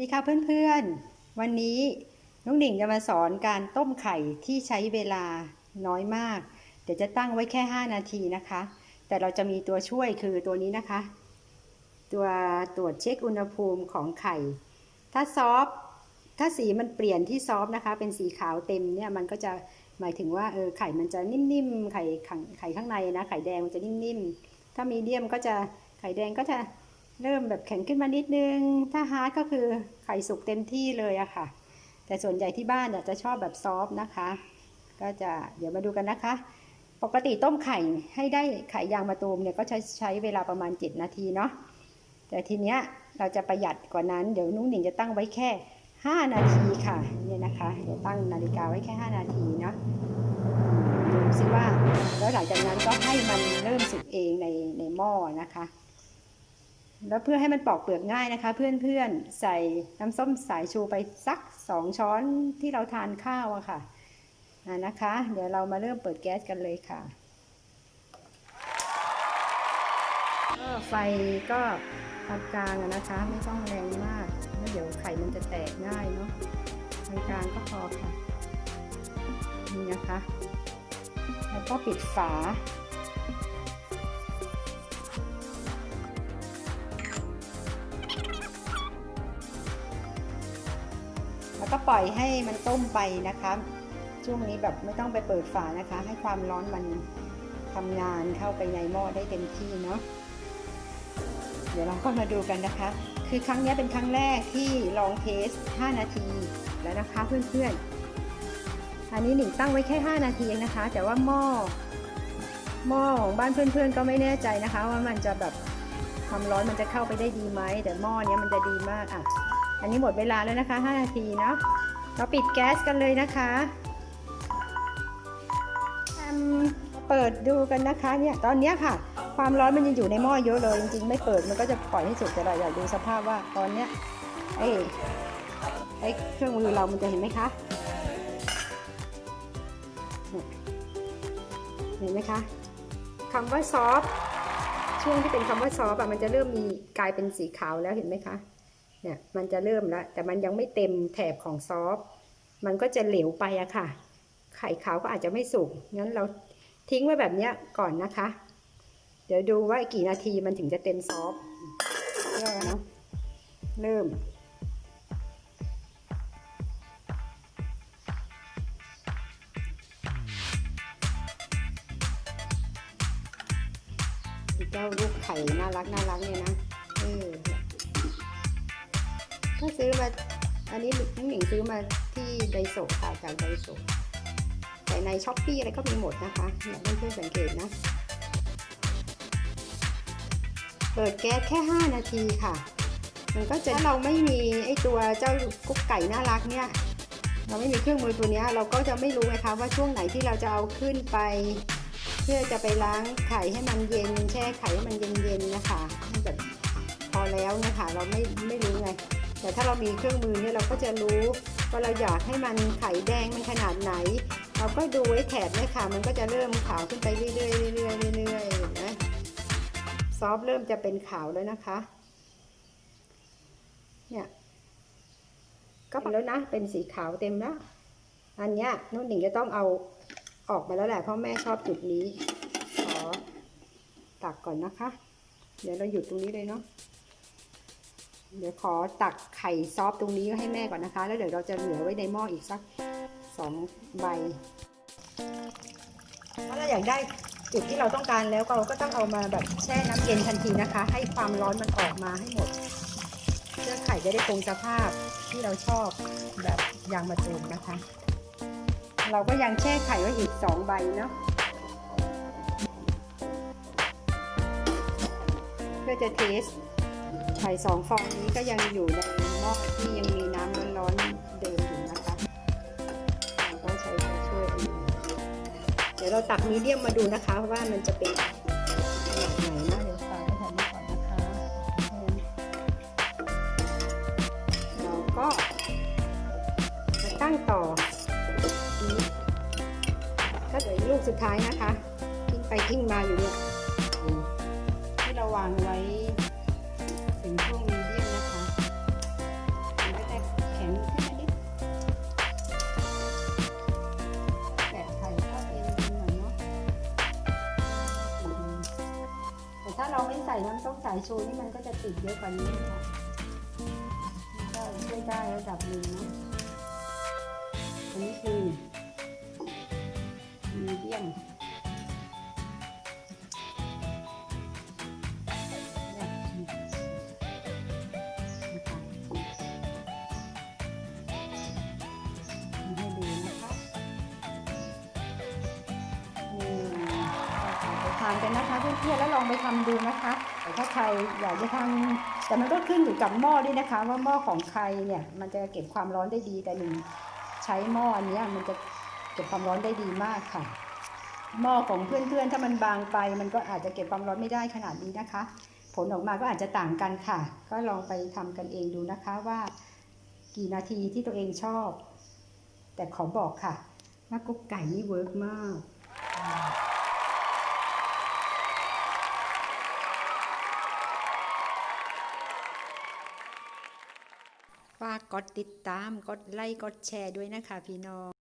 ดีค่ะเพื่อนๆ วันนี้น้องหนิงจะมาสอนการต้มไข่ที่ใช้เวลาน้อยมาก เดี๋ยวจะตั้งไว้แค่ 5 นาทีนะคะ แต่เราจะมีตัวช่วยคือตัวนี้นะคะ ตัวตรวจเช็คอุณหภูมิของไข่ ถ้าซอฟถ้าสีมันเปลี่ยนที่ซอฟนะคะ เป็นสีขาวเต็มเนี่ยมันก็จะหมายถึงว่าเออไข่มันจะนิ่มๆไข่ไข่ข้างในนะไข่แดงมันจะนิ่มๆถ้ามีเดียมก็จะไข่แดงก็จะ เริ่มแบบแข็งขึ้นมานิดนึง ถ้าฮาร์ดก็คือไข่สุกเต็มที่เลยอะค่ะ แต่ส่วนใหญ่ที่บ้านเนี่ยจะชอบแบบซอฟต์นะคะ ก็จะเดี๋ยวมาดูกันนะคะ ปกติต้มไข่ให้ได้ไข่ยางมะตูมเนี่ยก็ใช้ใช้เวลาประมาณ 7 นาทีเนาะ แต่ทีเนี้ยเราจะประหยัดกว่านั้น เดี๋ยวนุ้งหนิงจะตั้งไว้แค่ 5 นาทีค่ะ เนี่ยนะคะ เดี๋ยวตั้งนาฬิกาไว้แค่ 5 นาทีเนาะดูซิว่า แล้วหลังจากนั้นก็ให้มันเริ่มสุกเองในในหม้อนะคะ แล้วเพื่อให้มันปอกเปลือกง่ายนะคะ เพื่อนๆใส่น้ำส้มสายชูไปสัก 2 ช้อนที่เราทานข้าวอะค่ะนะคะ เดี๋ยวเรามาเริ่มเปิดแก๊สกันเลยค่ะไฟก็ปานกลางนะคะ ไม่ต้องแรงมากแล้วเดี๋ยวไข่มันจะแตกง่ายเนาะปานกลางก็พอค่ะนี่นะคะ แล้วก็ปิดฝา แล้วก็ปล่อยให้มันต้มไปนะคะ ช่วงนี้แบบไม่ต้องไปเปิดฝานะคะ ให้ความร้อนมันทำงานเข้าไปในหม้อได้เต็มที่เนาะเดี๋ยวเราก็มาดูกันนะคะ คือครั้งนี้เป็นครั้งแรกที่ลองเทส 5 นาทีแล้วนะคะเพื่อนๆ อันนี้หนิงตั้งไว้แค่ 5 นาทีเองนะคะ แต่ว่าหม้อหม้อของบ้านเพื่อนๆ ก็ไม่แน่ใจนะคะ ว่ามันจะแบบความร้อนมันจะเข้าไปได้ดีไหมแต่หม้อเนี้ยมันจะดีมากอะ อันนี้หมดเวลาแล้วนะคะ 5 นาทีเนาะเราปิดแก๊สกันเลยนะคะเปิดดูกันนะคะเนี่ยตอนเนี้ยค่ะ ความร้อนมันยังอยู่ในหม้อเยอะเลย จริงๆ ไม่เปิดมันก็จะปล่อยให้สุกแต่เราอยากดูสภาพว่าตอนเนี้ยไอ้ไอ้เครื่องมือเรามันจะเห็นไหมคะเห็นไหมคะคำว่าซอฟช่วงที่เป็นคำว่าซอฟอะมันจะเริ่มมีกลายเป็นสีขาวแล้วเห็นไหมคะ เนี่ยมันจะเริ่มแล้วแต่มันยังไม่เต็มแถบของซอฟมันก็จะเหลวไปอะค่ะ ไข่ขาวก็อาจจะไม่สุกงั้นเราทิ้งไว้แบบนี้ก่อนนะคะ เดี๋ยวดูว่ากี่นาทีมันถึงจะเต็มซอฟเริ่มนะเริ่ม เจ้าลูกไข่น่ารักน่ารักเนี่ยนะ เออ ถ้าซื้อมา อันนี้น้องหนิงซื้อมาที่ไดโซค่ะจากไดโซะแต่ในช้อปปี้อะไรก็มีหมดนะคะเนี่ยเพื่อนๆสังเกตนะ เปิดแก๊สแค่ 5 นาทีค่ะ มันก็จะถ้าเราไม่มีไอตัวเจ้ากุ๊กไก่น่ารักเนี่ย เราไม่มีเครื่องมือตัวนี้เราก็จะไม่รู้ไงคะว่าช่วงไหนที่เราจะเอาขึ้นไป เพื่อจะไปล้างไข่ให้มันเย็น แช่ไข่ให้มันเย็นๆนะคะให้แบบพอแล้วนะคะเราไม่ไม่รู้ไง แต่ถ้าเรามีเครื่องมือเนี่ยเราก็จะรู้ว่าเราอยากให้มันไข่แดงมันขนาดไหน เราก็ดูไอ้แถบเนี่ยค่ะ มันก็จะเริ่มขาวขึ้นไปเรื่อยๆเรื่อยๆเรื่อยๆนะซอฟเริ่มจะเป็นขาวแล้วนะคะ เนี่ยก็เป็นแล้วนะ เป็นสีขาวเต็มแล้ว อันเนี้ยนุ่นหนิงจะต้องเอาออกมาแล้วแหละเพราะแม่ชอบจุดนี้ ขอตักก่อนนะคะ เดี๋ยวเราหยุดตรงนี้เลยเนาะ เดี๋ยวขอตักไข่ซอฟตรงนี้ให้แม่ก่อนนะคะ แล้วเดี๋ยวเราจะเหลือไว้ในหม้ออีกสักสองใบถ้าเราอยากได้จุดที่เราต้องการแล้วเราก็ต้องเอามาแบบแช่น้ำเย็นทันทีนะคะ ให้ความร้อนมันออกมาให้หมดเพื่อไข่จะได้คงสภาพที่เราชอบแบบยางมะตูมนะคะ เราก็ยังแช่ไข่ไว้อีกสองใบเนาะเพื่อจะเทส ไข่สองฟองนี้ก็ยังอยู่ในหม้อที่ยังมีน้ำร้อนๆเดิมอยู่นะคะเราต้องใช้ตัวช่วยอันนี้เดี๋ยวเราตักมีเดียมมาดูนะคะว่ามันจะเป็นขนาดไหนนะเดี๋ยวฝากไว้ทนก่อนนะคะเราก็มาตั้งต่อก็เดี๋ยวลูกสุดท้ายนะคะทิ้งไปทิ้งมาอยู่เนี่ยที่เราวางไว้ น้ำส้มสายชูนี่มันก็จะติดเยอะกว่านี้ค่ะก็ช่วยได้ระดับหนึ่งนะอันนี้คือมีเดียม กันนะคะเพื่อนๆแล้วลองไปทำดูนะคะแต่ถ้าใครอยากจะทำแต่มันก็ขึ้นอยู่กับหม้อด้วยนะคะ ว่าหม้อของใครเนี่ยมันจะเก็บความร้อนได้ดีแต่หนึ่งใช้หม้ออันนี้มันจะเก็บความร้อนได้ดีมากค่ะ หม้อของเพื่อนๆ ถ้ามันบางไป มันก็อาจจะเก็บความร้อนไม่ได้ขนาดนี้นะคะ ผลออกมาก็อาจจะต่างกันค่ะ ก็ลองไปทำกันเองดูนะคะว่ากี่นาทีที่ตัวเองชอบ แต่ขอบอกค่ะว่ากุ๊กไก่นี่เวิร์กมากากกดติดตาม กดไลค์ กดแชร์ด้วยนะคะพี่น้อง